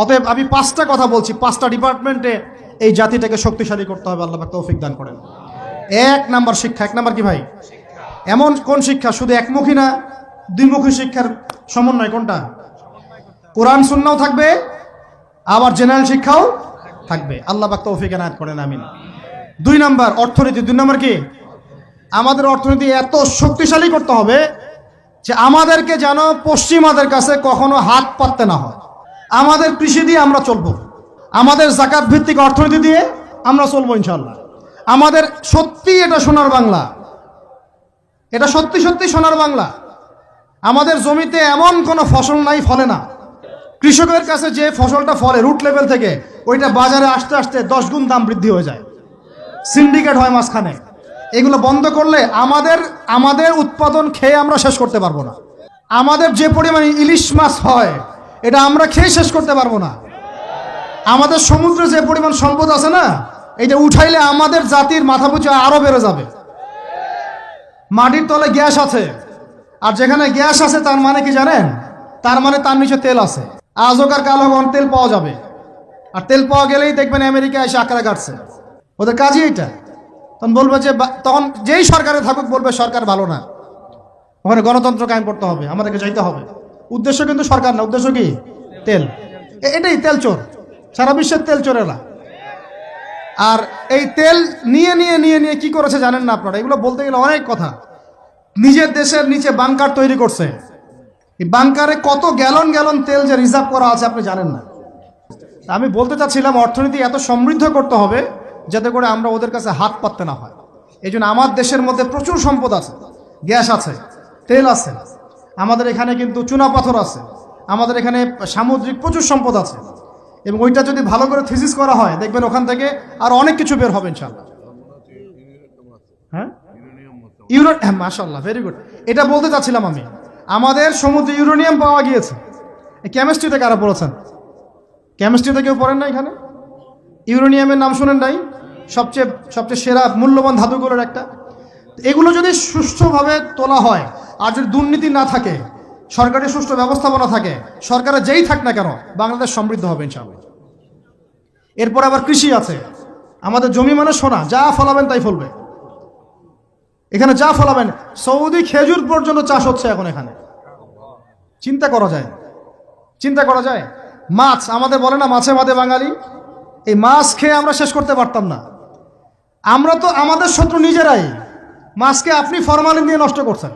অতএব আমি পাঁচটা কথা বলছি, পাঁচটা ডিপার্টমেন্টে এই জাতিটাকে শক্তিশালী করতে হবে, আল্লাহ তৌফিক দান করেন। এক নাম্বার শিক্ষা, এক নাম্বার কি ভাই? এমন কোন শিক্ষা? শুধু একমুখী না, দ্বিমুখী শিক্ষার সমন্বয় কোনটা? কোরআন, সুন্নাও থাকবে, আবার জেনারেল শিক্ষাও থাকবে। আল্লাহ পাক তৌফিক এনায়ত করেন, আমিন। দুই নাম্বার, অর্থনীতি। দুই নাম্বার কি? আমাদের অর্থনীতি এত শক্তিশালী করতে হবে যে আমাদেরকে যেন পশ্চিমাদের কাছে কখনো হাত পাততে না হয়। আমাদের কৃষি দিয়ে আমরা চলবো। আমাদের জাকাত ভিত্তিক অর্থনীতি দিয়ে আমরা চলবো ইনশাল্লাহ আমাদের সত্যি এটা সোনার বাংলা। এটা সত্যি সত্যি সোনার বাংলা। আমাদের জমিতে এমন কোনো ফসল নাই, ফলে না। কৃষকের কাছে যে ফসলটা ফলে, রুট লেভেল থেকে, ওইটা বাজারে আসতে আসতে দশ গুণ দাম বৃদ্ধি হয়ে যায়। সিন্ডিকেট হয় মাঝখানে। এগুলো বন্ধ করলে আমাদের আমাদের উৎপাদন খেয়ে আমরা শেষ করতে পারব না। আমাদের যে পরিমাণে ইলিশ মাছ হয় এটা আমরা খেয়ে শেষ করতে পারব না। আমাদের সমুদ্রে যে পরিমাণ সম্পদ আছে না এটা উঠাইলে আমাদের জাতির মাথা পুচা আরও বেড়ে যাবে। মাটির তলে গ্যাস আছে, আর যেখানে গ্যাস আছে তার মানে কি জানেন? তার মানে তার নিচে তেল আছে। আজকার কালো কখন তেল পাওয়া যাবে। আর তেল পাওয়া গেলেই দেখবেন আমেরিকা এসে আঁকড়া কাটছে। ওদের কাজই এটা তখন বলবে যে তখন যেই সরকারে থাকুক, বলবে সরকার ভালো না। ওখানে গণতন্ত্র কায়েম করতে হবে, আমাদেরকে যাইতে হবে। উদ্দেশ্য কিন্তু সরকার না, উদ্দেশ্য কি? তেল। এটাই তেল চোর। সারা বিশ্বের তেল চোরেরা। আর এই তেল নিয়ে নিয়ে নিয়ে নিয়ে কি করেছে জানেন না আপনারা? এগুলো বলতে গেলে অনেক কথা। নিজের দেশের নিচে বাংকার তৈরি করছে। এই বাংকারে কত গ্যালন গ্যালন তেল যে রিজার্ভ করা আছে আপনি জানেন না। আমি বলতে চাচ্ছিলাম, অর্থনীতি এত সমৃদ্ধ করতে হবে যাতে করে আমরা ওদের কাছে হাত পাততে না হয়। এই আমার দেশের মধ্যে প্রচুর সম্পদ আছে। গ্যাস আছে, তেল আছে। আমাদের এখানে কিন্তু চুনা পাথর আছে। আমাদের এখানে সামুদ্রিক প্রচুর সম্পদ আছে। এবং ওইটা যদি ভালো করে থিসিস করা হয়, দেখবেন ওখান থেকে আর অনেক কিছু বের হবে ইনশাল্লাহ হ্যাঁ? হ্যাঁ মাশাল্লাহ ভেরি গুড এটা বলতে চাচ্ছিলাম আমি। আমাদের সমুদ্রে ইউরেনিয়াম পাওয়া গিয়েছে। কেমিস্ট্রিতে কারা পড়েছেন? কেমিস্ট্রিতে কেউ পড়েন না এখানে? ইউরেনিয়ামের নাম শুনেন নাই? সবচেয়ে সবচেয়ে সেরা মূল্যবান ধাতুগুলোর একটা। এগুলো যদি সুষ্ঠুভাবে তোলা হয় আর যদি দুর্নীতি না থাকে সরকারি সুষ্ঠু ব্যবস্থাপনা থাকে, সরকারের যেই থাক না কেন, বাংলাদেশ সমৃদ্ধ হবে ইনশাআল্লাহ। এরপর আবার কৃষি আছে। আমাদের জমি মানে সোনা, যা ফলাবেন তাই ফলবে। এখানে যা ফলাবেন, সৌদি খেজুর পর্যন্ত চাষ হচ্ছে এখন এখানে। চিন্তা করা যায়। চিন্তা করা যায়। মাছ, আমাদের বলে না মাছে মাঝে বাঙালি। এই মাছ খেয়ে আমরা শেষ করতে পারতাম না। আমরা তো আমাদের শত্রু নিজেরাই। মাছকে আপনি ফরমালিন দিয়ে নষ্ট করছেন।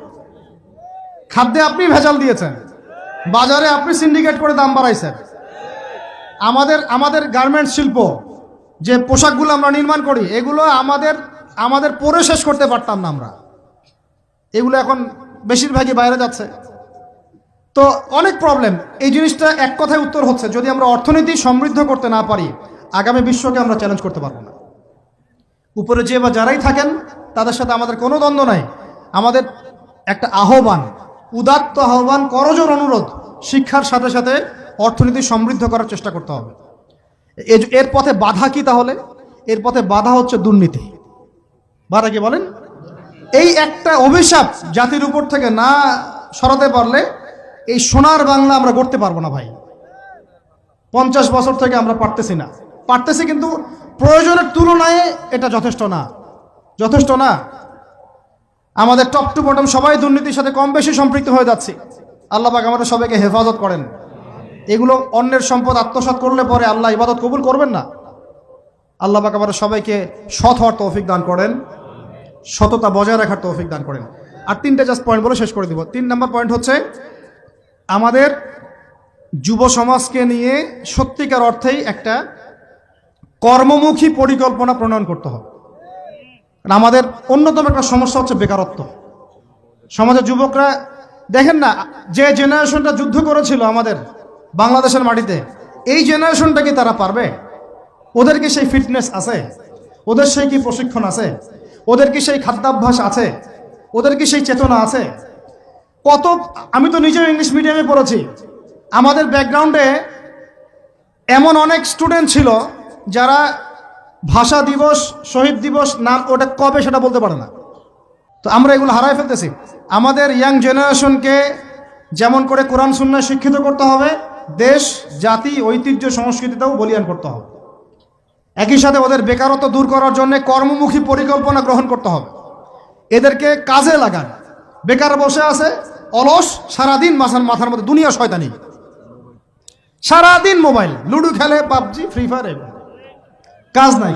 খাদ্যে আপনি ভেজাল দিয়েছেন। বাজারে আপনি সিন্ডিকেট করে দাম বাড়াইছেন। আমাদের আমাদের গার্মেন্টস শিল্প, যে পোশাকগুলো আমরা নির্মাণ করি, এগুলো আমাদের আমাদের পরে শেষ করতে পারতাম না আমরা। এগুলো এখন বেশিরভাগই বাইরে যাচ্ছে। তো অনেক প্রবলেম এই জিনিসটা এক কথায় উত্তর হচ্ছে, যদি আমরা অর্থনীতি সমৃদ্ধ করতে না পারি, আগামী বিশ্বকে আমরা চ্যালেঞ্জ করতে পারব না। উপরে যে বা যারাই থাকেন, তাদের সাথে আমাদের কোনো দ্বন্দ্ব নাই। আমাদের একটা আহ্বান উদাত্ত আহ্বান করজোর অনুরোধ শিক্ষার সাথে সাথে অর্থনীতি সমৃদ্ধ করার চেষ্টা করতে হবে। এর পথে বাধা কি তাহলে? এর পথে বাধা হচ্ছে দুর্নীতি। বাধা কি বলেন? এই একটা অভিশাপ জাতির উপর থেকে না সরাতে পারলে এই সোনার বাংলা আমরা গড়তে পারব না ভাই। পঞ্চাশ বছর থেকে আমরা পারতেছি না। পারতেছি কিন্তু প্রয়োজনের তুলনায় এটা যথেষ্ট না। যথেষ্ট না। আমাদের টপ টু বটম সবাই দুর্নীতির সাথে কম বেশি সম্পৃক্ত হয়ে যাচ্ছি। আল্লাহ পাক আমাদের সবাইকে হেফাজত করেন। এগুলো অন্যের সম্পদ আত্মসাৎ করলে পরে আল্লাহ ইবাদত কবুল করবেন না। আল্লাহ পাক আমাদের সবাইকে সৎ হওয়ার তৌফিক দান করেন। সততা বজায় রাখার তৌফিক দান করেন। আর তিনটে জাস্ট পয়েন্ট বলে শেষ করে দিব। তিন নম্বর পয়েন্ট হচ্ছে, আমাদের যুব সমাজকে নিয়ে সত্যিকার অর্থেই একটা কর্মমুখী পরিকল্পনা প্রণয়ন করতে হবে। আমাদের অন্যতম একটা সমস্যা হচ্ছে বেকারত্ব। সমাজের যুবকরা, দেখেন না, যে জেনারেশনটা যুদ্ধ করেছিল আমাদের বাংলাদেশের মাটিতে, এই জেনারেশনটা কি তারা পারবে? ওদের কি সেই ফিটনেস আছে? ওদের সেই কি প্রশিক্ষণ আছে? ওদের কি সেই খাদ্যাভ্যাস আছে? ওদের কি সেই চেতনা আছে? কত, আমি তো নিজেও ইংলিশ মিডিয়ামে পড়েছি। আমাদের ব্যাকগ্রাউন্ডে এমন অনেক স্টুডেন্ট ছিল যারা ভাষা দিবস, শহীদ দিবস, নাম ওটা কবে সেটা বলতে পারে না। তো আমরা এগুলো হারাই ফেলতেছি। আমাদের ইয়াং জেনারেশনকে যেমন করে কোরআন সুন্নায় শিক্ষিত করতে হবে, দেশ, জাতি, ঐতিহ্য সংস্কৃতিটাও বলিয়ান করতে হবে। একই সাথে ওদের বেকারত্ব দূর করার জন্য কর্মমুখী পরিকল্পনা গ্রহণ করতে হবে। এদেরকে কাজে লাগান। বেকার বসে আছে, অলস, সারাদিন মাথার মাথার মধ্যে দুনিয়া শয়তানি। সারাদিন মোবাইল, লুডো খেলে, পাবজি, ফ্রি ফায়ার। কাজ নাই।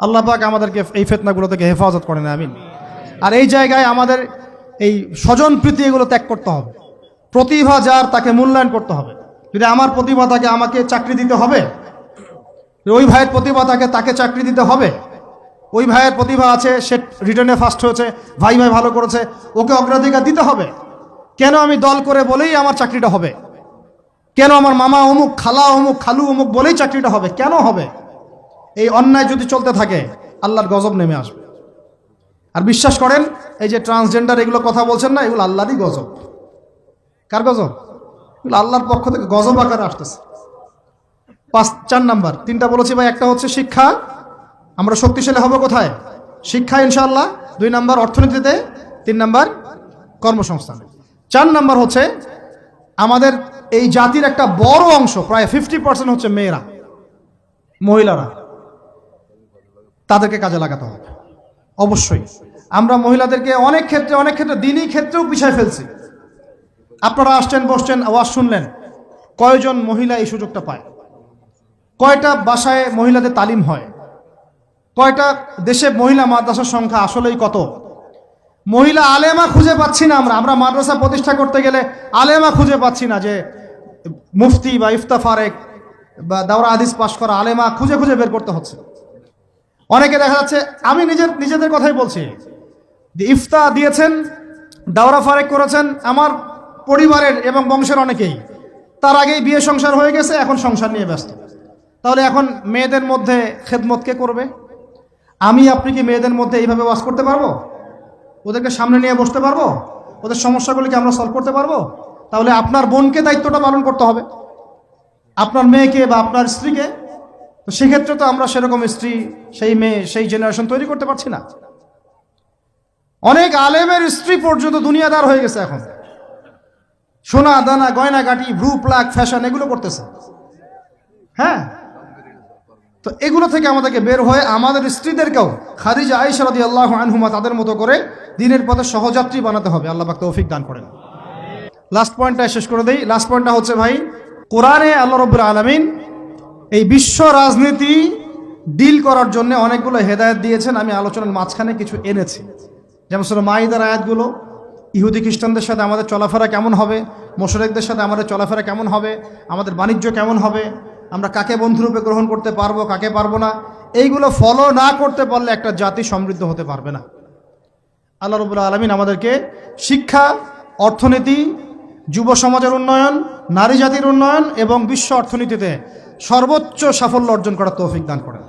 আল্লাহ পাক আমাদেরকে এই ফেতনাগুলো থেকে হেফাজত করেন, আমিন। আর এই জায়গায় আমাদের এই স্বজন প্রীতি এগুলো ত্যাগ করতে হবে। প্রতিভা যার তাকে মূল্যায়ন করতে হবে। যদি আমার প্রতিভা তাকে আমাকে চাকরি দিতে হবে ওই ভাইয়ের প্রতিভা তাকে তাকে চাকরি দিতে হবে, ওই ভাইয়ের প্রতিভা আছে, সে রিটার্নে ফার্স্ট হয়েছে, ভাই ভাই ভালো করেছে, ওকে অগ্রাধিকার দিতে হবে। কেন আমি দল করে বলেই আমার চাকরিটা হবে? কেন আমার মামা অমুক, খালা অমুক, খালু অমুক বলেই চাকরিটা হবে? কেন হবে? এই অন্যায় যদি চলতে থাকে, আল্লাহর গজব নেমে আসবে। আর বিশ্বাস করেন, এই যে ট্রান্সজেন্ডার এগুলো কথা বলছেন না, এগুলো আল্লাহরই গজব। কার গজব? এগুলো আল্লাহর পক্ষ থেকে গজব আকারে আসতেছে। পাঁচ, চার নাম্বার, তিনটা বলেছি ভাই, একটা হচ্ছে শিক্ষা। আমরা শক্তিশালী হব কোথায়? শিক্ষা ইনশাআল্লাহ, দুই নাম্বার অর্থনীতিতে, তিন নাম্বার কর্মসংস্থান। চার নাম্বার হচ্ছে, আমাদের এই জাতির একটা বড় অংশ, প্রায় ফিফটি পার্সেন্ট হচ্ছে মেয়েরা, মহিলারা, তাদেরকে কাজে লাগাতে হবে। অবশ্যই। আমরা মহিলাদেরকে অনেক ক্ষেত্রে অনেক ক্ষেত্রে, দিনই ক্ষেত্রেও পিছায় ফেলছি। আপনারা আসছেন, বসছেন, আওয়াজ শুনলেন, কয়জন মহিলা এই সুযোগটা পায়? কয়টা বাসায় মহিলাদের তালিম হয়? কয়টা দেশে মহিলা মাদ্রাসার সংখ্যা আসলেই কত? মহিলা আলেমা খুঁজে পাচ্ছি না আমরা। আমরা মাদ্রাসা প্রতিষ্ঠা করতে গেলে আলেমা খুঁজে পাচ্ছি না যে মুফতি বা ইফতা ফারেক বা দাওরা হাদিস পাশ করা আলেমা খুঁজে খুঁজে বের করতে হচ্ছে। অনেকে দেখা যাচ্ছে, আমি নিজের, নিজেদের কথাই বলছি ইফতা দিয়েছেন, দাওরা ফারেক করেছেন আমার পরিবারের এবং বংশের অনেকেই। তার আগেই বিয়ে সংসার হয়ে গেছে, এখন সংসার নিয়ে ব্যস্ত। তাহলে এখন মেয়েদের মধ্যে খেদমত কে করবে? আমি, আপনি কি মেয়েদের মধ্যে এইভাবে ওয়াজ করতে পারব? ওদেরকে সামনে নিয়ে বসতে পারব? ওদের সমস্যাগুলিকে আমরা সলভ করতে পারব? তাহলে আপনার বোনকে দায়িত্বটা পালন করতে হবে। আপনার মেয়েকে বা আপনার স্ত্রীকে। তো সেক্ষেত্রে তো আমরা সেরকম স্ত্রী, সেই মেয়ে, সেই জেনারেশন তৈরি করতে পারছি না। অনেক আলেমের স্ত্রী পর্যন্ত দুনিয়াদার হয়ে গেছে এখন। সোনা, দানা, গয়না, গাটি, ভ্রু, প্লাক, ফ্যাশন, এগুলো করতেছে। হ্যাঁ? তো এগুলো থেকে আমাদেরকে বের হয়ে আমাদের স্ত্রীদেরকেও খাদিজা আইসারদি আল্লাহ আনহুমা তাদের মতো করে দিনের পথে সহযাত্রী বানাতে হবে। আল্লাহ পাক তৌফিক দান করেন। লাস্ট পয়েন্টটা শেষ করে দেই। লাস্ট পয়েন্টটা হচ্ছে ভাই, কোরআনে আল্লাহ রব্বুল আলমিন এই বিশ্ব রাজনীতি ডিল করার জন্য অনেকগুলো হেদায়ত দিয়েছেন। আমি আলোচনার মাঝখানে কিছু এনেছি। যেমন সেটা মাইদার আয়াতগুলো, ইহুদি খ্রিস্টানদের সাথে আমাদের চলাফেরা কেমন হবে? মোশরেকদের সাথে আমাদের চলাফেরা কেমন হবে? আমাদের বাণিজ্য কেমন হবে? আমরা কাকে বন্ধুরূপে গ্রহণ করতে পারব, কাকে পারব না? এইগুলো ফলো না করতে পারলে একটা জাতি সমৃদ্ধ হতে পারবে না। আল্লাহ রবুল্লা আলমিন আমাদেরকে শিক্ষা, অর্থনীতি, যুব সমাজের উন্নয়ন, নারী জাতির উন্নয়ন এবং বিশ্ব অর্থনীতিতে সর্বোচ্চ সাফল্য অর্জন করার তৌফিক দান করেন।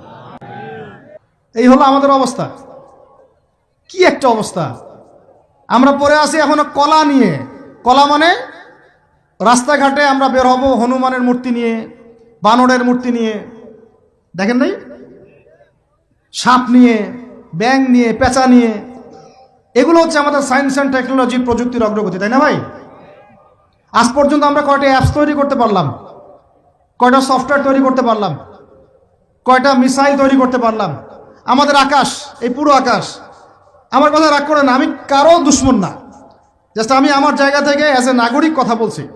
এই হলো আমাদের অবস্থা। কি একটা অবস্থা? আমরা পড়ে আছি এখনও কলা নিয়ে। কলা মানে রাস্তাঘাটে আমরা বের হব হনুমানের মূর্তি নিয়ে, বানরের মূর্তি নিয়ে। দেখেন নাই? সাপ নিয়ে ব্যাং নিয়ে, পেঁচা নিয়ে এগুলো হচ্ছে আমাদের সায়েন্স অ্যান্ড টেকনোলজি প্রযুক্তির অগ্রগতি, তাই না ভাই? আজ পর্যন্ত আমরা কয়টা অ্যাপস তৈরি করতে পারলাম? কয়টা সফটওয়্যার তৈরি করতে পারলাম? কয়টা মিসাইল তৈরি করতে পারলাম? আমাদের আকাশ, এই পুরো আকাশ। আমার কথা রাগ করে না, আমি কারও দুশ্মন না। জাস্ট আমি আমার জায়গা থেকে অ্যাজ এ নাগরিক কথা বলছি।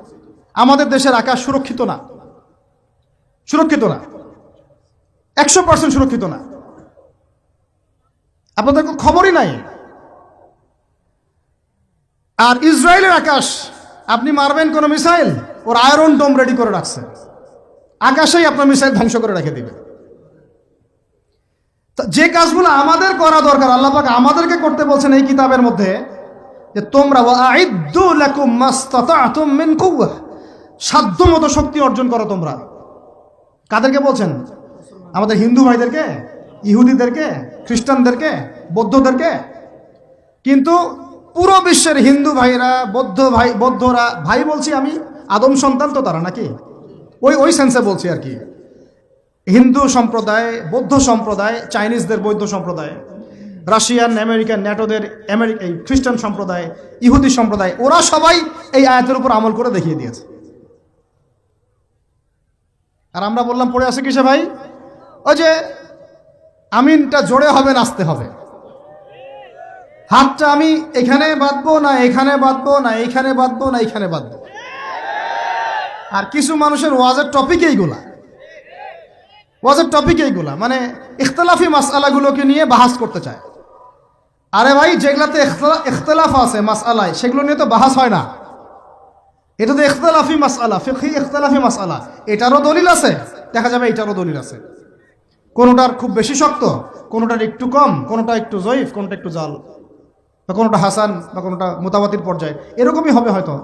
আমাদের দেশের আকাশ সুরক্ষিত না। সুরক্ষিত না। একশো পার্সেন্ট সুরক্ষিত না। আপনাদের খবরই নাই। আর ইসরায়েলের আকাশ, আপনি মারবেন কোনো মিসাইল? ওর আয়রন ডোম রেডি করে রাখছে। আকাশেই আপনার মিসাইল ধ্বংস করে রেখে দিবে। যে কাজগুলো আমাদের করা দরকার আল্লাপাক আমাদেরকে করতে বলছেন এই কিতাবের মধ্যে যে তোমরা সাধ্য মতো শক্তি অর্জন করো তোমরা। কাদেরকে বলছেন? আমাদের হিন্দু ভাইদেরকে, ইহুদিদেরকে, খ্রিস্টানদেরকে, বৌদ্ধদেরকে। কিন্তু পুরো বিশ্বের হিন্দু ভাইরা, বৌদ্ধ ভাই, বৌদ্ধরা, ভাই বলছি আমি, আদম সন্তান তো তারা নাকি? ওই ওই সেন্সে বলছি আর কি। হিন্দু সম্প্রদায়, বৌদ্ধ সম্প্রদায়, চাইনিজদের বৌদ্ধ সম্প্রদায়, রাশিয়ান, আমেরিকান, ন্যাটোদের আমেরিকা এই খ্রিস্টান সম্প্রদায়, ইহুদি সম্প্রদায়, ওরা সবাই এই আয়াতের উপর আমল করে দেখিয়ে দিয়েছে। আর আমরা বললাম, পড়ে আছে কিসে ভাই? ওই যে, আমিনটা জোরে হবে, নাচতে হবে। হাতটা আমি এখানে বাঁধবো না এখানে বাঁধবো না এইখানে বাঁধবো না এখানে বাঁধবো। আর কিছু মানুষের ওয়াজের টপিক এইগুলা। ওয়াজের টপিক এইগুলা। মানে ইখতলাফি মাসালাগুলোকে নিয়ে বাহাস করতে চায়। আরে ভাই, যেগুলাতে ইখতলা- ইখতলাফ আছে মাসালায় সেগুলো নিয়ে তো বাহাস হয় না। এটা তো ইখতলাফি মাসালা ফিকহি ইখতলাফি মাসালা এটারও দলিল আছে, দেখা যাবে এটারও দলিল আছে। কোনোটার খুব বেশি শক্ত, কোনোটার একটু কম, কোনোটা একটু জয়ীফ, কোনোটা একটু জাল। বা কোনোটা হাসান বা কোনোটা মোতাবাতির পর্যায়ে এরকমই হবে হয়তো।